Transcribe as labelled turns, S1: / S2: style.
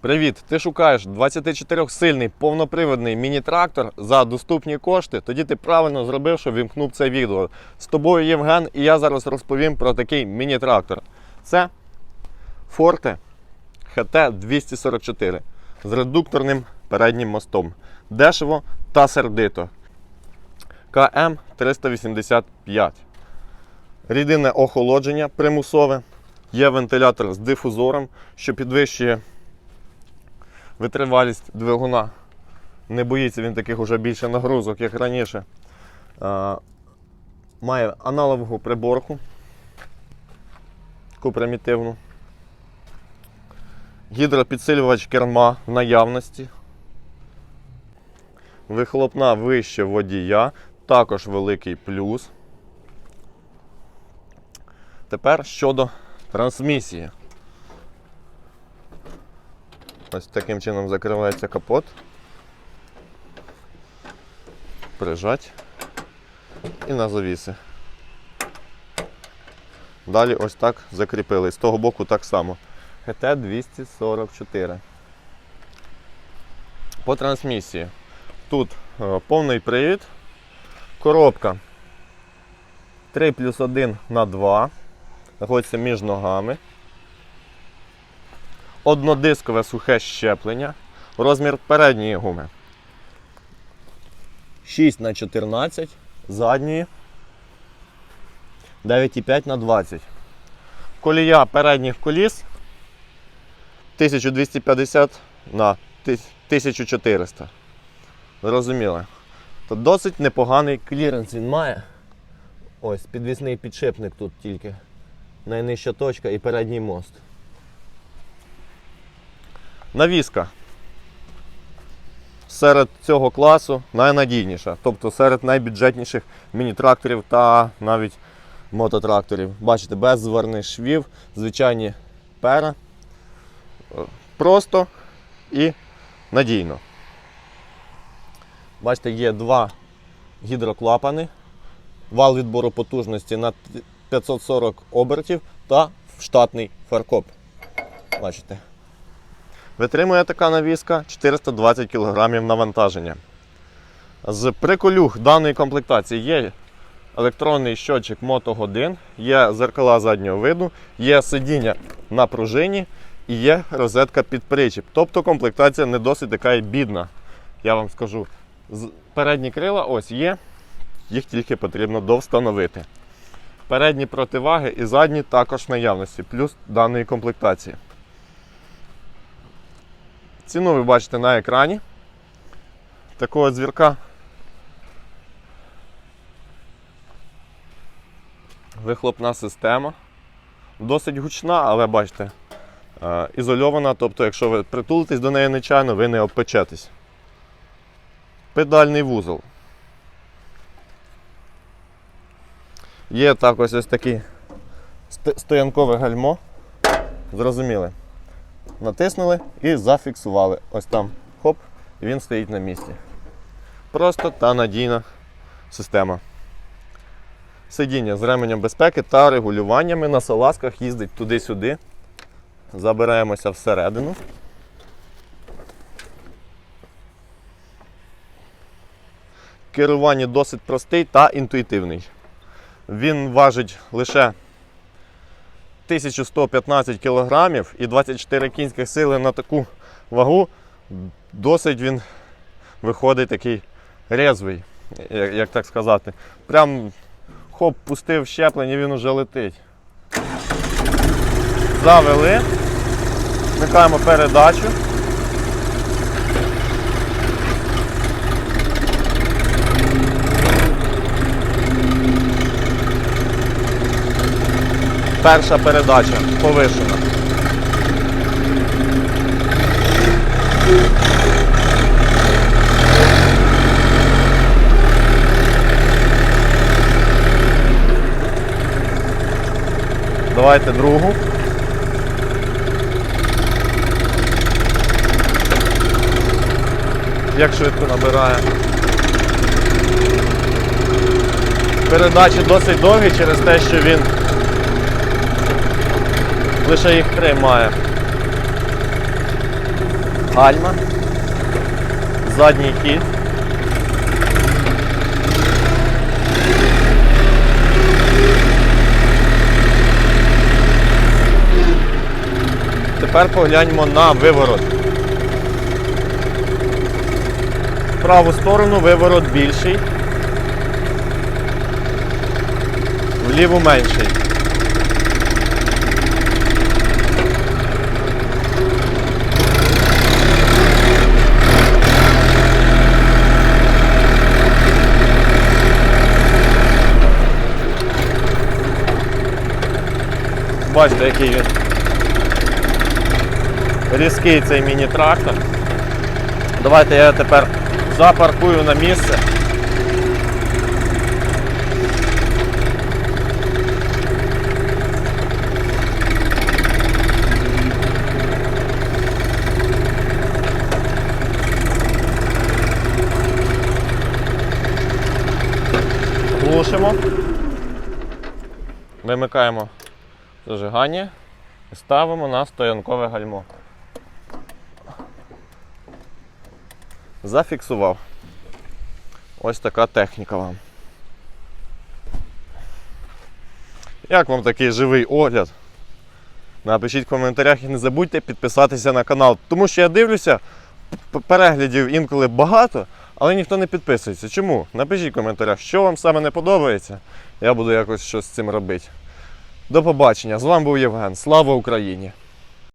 S1: Привіт! Ти шукаєш 24-сильний повноприводний міні-трактор за доступні кошти. Тоді ти правильно зробив, що вімкнув це відео. З тобою Євген, і я зараз розповім про такий міні-трактор. Це Forte HT 244 з редукторним переднім мостом. Дешево та сердито. КМ 385. Рідинне охолодження примусове. Є вентилятор з дифузором, що підвищує витривалість двигуна. Не боїться він таких уже більше нагрузок, як раніше. А, має аналогову приборку, таку примітивну. Гідропідсилювач керма в наявності. Вихлопна вище водія, також великий плюс. Тепер щодо трансмісії. Ось таким чином закривається капот. Прижать і на завіси. Далі ось так закріпили. З того боку так само. ГТ 244. По трансмісії. Тут е, повний привід, коробка 3 плюс 1 на 2. Знаходиться між ногами однодискове сухе щеплення, розмір передньої гуми. 6 на 14 задньої. 9,5 на 20. Колія передніх коліс 1250 на 1400. Зрозуміло. То досить непоганий кліренс він має. Ось підвісний підшипник тут тільки. Найнижча точка і передній мост. Навіска серед цього класу найнадійніша, тобто серед найбюджетніших міні-тракторів та навіть мототракторів. Бачите, без зверних швів, звичайні пера. Е, Просто і надійно. Бачите, є два гідроклапани, вал відбору потужності на 540 обертів та штатний фаркоп. Бачите. Витримує така навіска 420 кг навантаження. З приколюх даної комплектації є електронний щотчик мотогодин, є зеркала заднього виду, є сидіння на пружині і є розетка під причіп. Тобто комплектація не досить така і бідна. Я вам скажу. Передні крила ось є, їх тільки потрібно довстановити. Передні противаги і задні також наявності, плюс даної комплектації. Ціну ви бачите на екрані. Такого звірка. Вихлопна система. Досить гучна, але бачите, е, ізольована, тобто, якщо ви притулитесь до неї нечайно, ви не обпечетесь. Педальний вузол. Є також ось таке стоянкове гальмо. Зрозуміли натиснули і зафіксували. Ось там хоп, і він стоїть на місці. Просто та надійна система. Сидіння з ременем безпеки та регулюваннями на салазках їздить туди-сюди. Забираємося всередину. Керування досить простий та інтуїтивний. Він важить лише 1115 кг і 24 кінських сили на таку вагу. Досить він виходить такий резвий, як, як так сказати. Прям хоп, пустив щеплення, він уже летить. Завели. Вмикаємо передачу. Перша передача повишена. Давайте другу. Як швидко набирає. Передачі досить довгі через те, що він лише їх три має. гальма, задній хід. Тепер погляньмо на виворот. В праву сторону виворот більший, в ліву менший. Бачите, який він різкий цей міні-трактор. Давайте я тепер запаркую на місце. Глушимо. Вимикаємо зажигання і ставимо на стоянкове гальмо. Зафіксував. Ось така техніка вам. Як вам такий живий огляд? Напишіть в коментарях і не забудьте підписатися на канал. Тому що я дивлюся, переглядів інколи багато, але ніхто не підписується. Чому? Напишіть в коментарях, що вам саме не подобається. Я буду якось щось з цим робити. До побачення. З вами був Євген. Слава Україні!